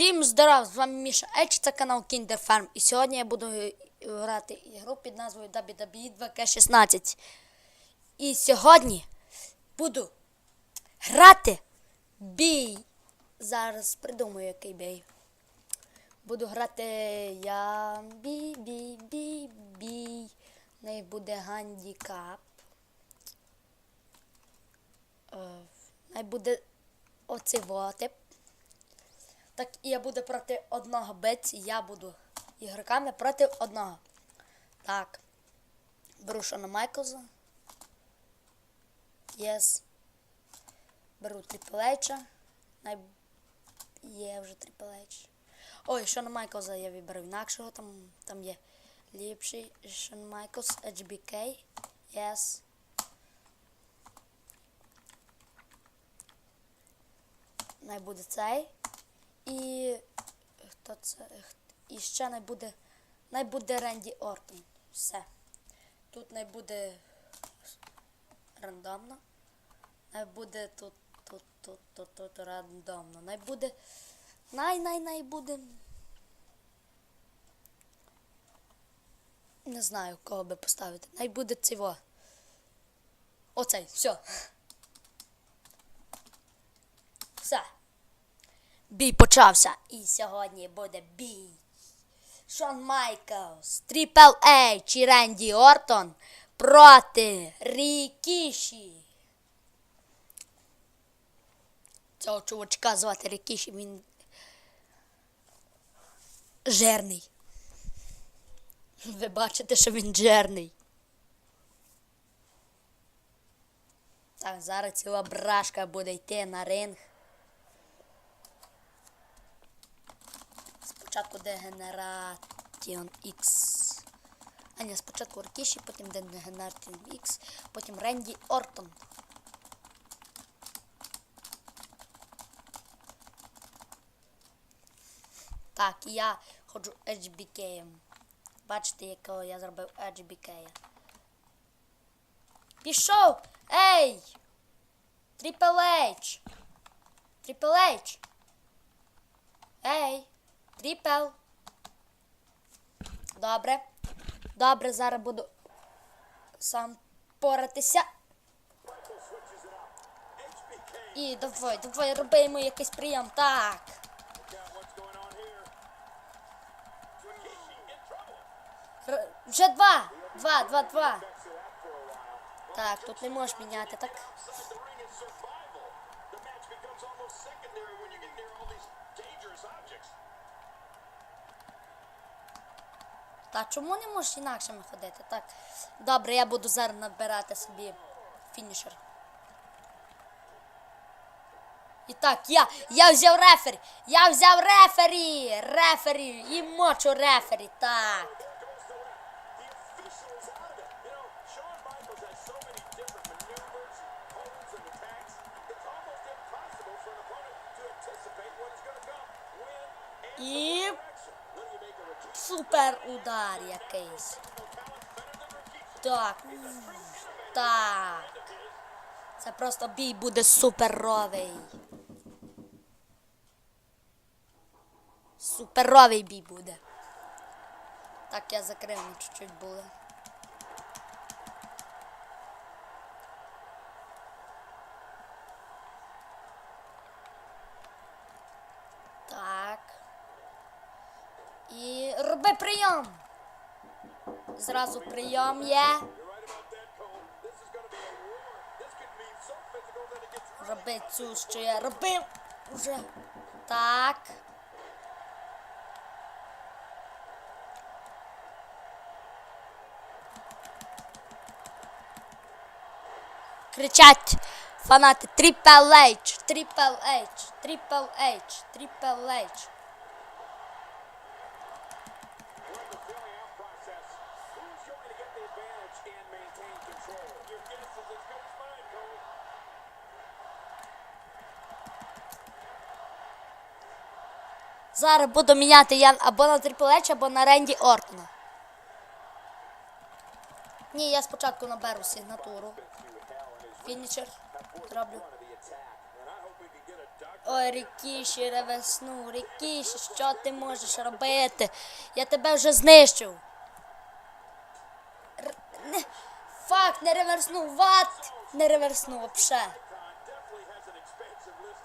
Всім здоров! З вами Міша Еч, це канал Kinder Farm. І сьогодні я буду грати ігру під назвою WWE 2K16. І сьогодні буду грати бій. Зараз придумаю, який бій. Буду грати я бій, бій, бій, бій. В неї буде гандікап. Е, Най буде оцей. Так і я буду проти одного битися, я буду ігроками проти одного. Так. Беру Шона Майклза. Єс. Беру Трипл Ейча. Най... Є вже Трипл Ейч. Ой, Шона Майклза я виберу інакшого, там, там є ліпший Шон Майклз, HBK. Єс. Най буде цей. І хто це? І ще не буде. Не буде Ренді Ортон. Все. Тут не буде рандомно. Не буде тут, тут, тут, тут, тут рандомно. Буде. Най, най, най буде. Не знаю, кого би поставити. Най буде цього. Оцей, все. Все. Бій почався. І сьогодні буде бій. Шон Майклс, Тріпл Ейч і Ренді Ортон проти Рікіші. Цього чувачка звати Рікіші, він жирний. Ви бачите, що він жирний. Так, зараз ціла брашка буде йти на ринг. Спочатку Degeneration X. А ні, спочатку Ркіші, потім Degeneration X, потім Ренді Ортон. Так, я ходжу HBK. Бачите, якого я зробив HBK. Пішов! Ей! Triple H! Triple H! Ей! Тріпел. Добре. Добре, зараз буду сам поратися. І давай, давай, роби йому якийсь прийом. Так. Р- Вже два. Два, два, два. Так, тут не можеш міняти, так? Та чому не можеш інакшими ходити? Так. Добре, я буду зараз набирати собі фінішер. І так, я, я взяв рефері. Я взяв рефері. Рефері. І мочу рефері. Так. І супер удар якийсь. Так. Так. Це просто бій буде суперовий. Суперовий бій буде. Так, я закрив чуть-чуть було. Так. І роби прийом. Зразу прийом є. Роби цю, що я робив. Уже. Так. Кричать фанати Triple H, Triple H, Triple H, Triple H. Зараз буду міняти я або на H, або на Ренді Ортона. Ні, я спочатку наберу сигнатуру. Фінішер. Зроблю. Ой, Рікіші, ревесну, Рікіші, що ти можеш робити? Я тебе вже знищив. Р... Фак, не реверснув, ват! Не реверснув вообще. definitely has an expansive list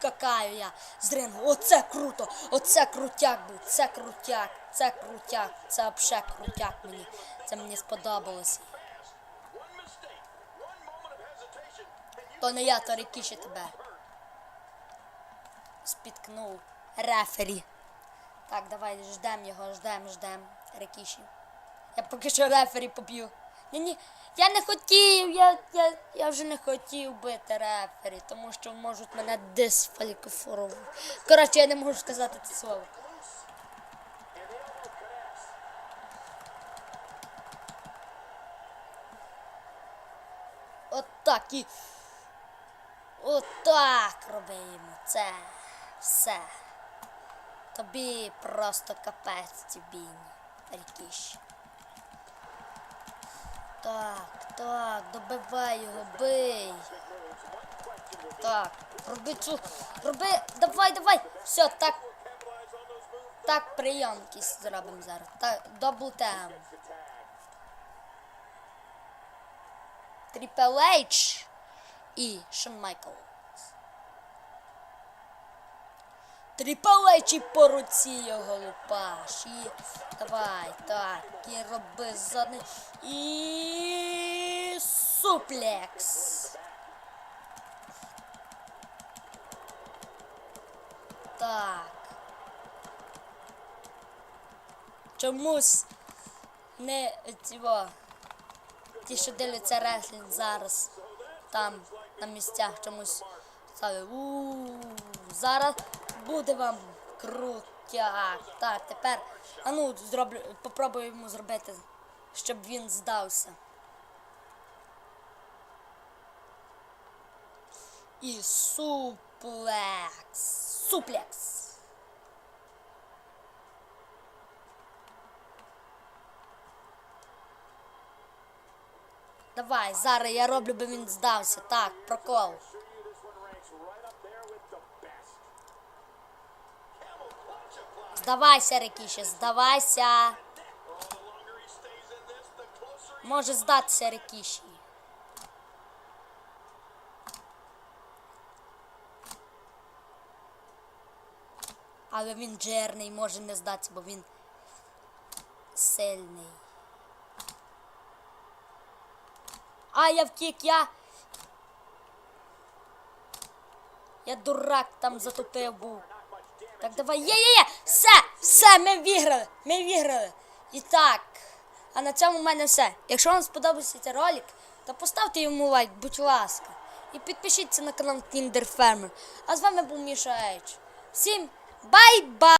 І скакаю я з рингу. Оце круто! Оце крутяк був, це крутяк, це крутяк, це взагалі крутяк мені. Це мені you То не я, то Рікіші тебе. Спіткнув рефері. Так, давай ждем його, ждем, ждем. Рікіші. Я поки що рефері поб'ю. Ні, ні, я не хотів, я, я, я вже не хотів бити рефері, тому що можуть мене дисфалікофорувати. Коротше, я не можу сказати це слово. Отак і. Отак робимо. Це все. Тобі просто капець тобі, Рікіш. Так, так, добивай його, бий. Так, роби цю. Роби. Давай, давай. Все, так. Так, прийом якийсь зробимо зараз. Так, дабл тем. Трипл H і Шон Майкл. H по руці його лупаш. І давай, так, і роби задний. І суплекс. Так. Чомусь не цього. Ті, що дивляться реслінг зараз там на місцях чомусь ставлять. у Зараз буде вам крутяк. Так, тепер. А ну, зроблю, попробую йому зробити, щоб він здався. І суплекс. Суплекс. Давай, зараз я роблю, би він здався. Так, прокол. The closer he Може здатися Рикіші. Але він джерний, може не здатися, бо він сильний. А, я втік, я. Я дурак там затупив був. Так, давай, є, є, є! Все, все, ми виграли, ми виграли. І так, а на цьому в мене все. Якщо вам сподобався цей ролик, то поставте йому лайк, будь ласка. І підпишіться на канал Kinder Farmer. А з вами був Міша Ейч. Всім бай-бай!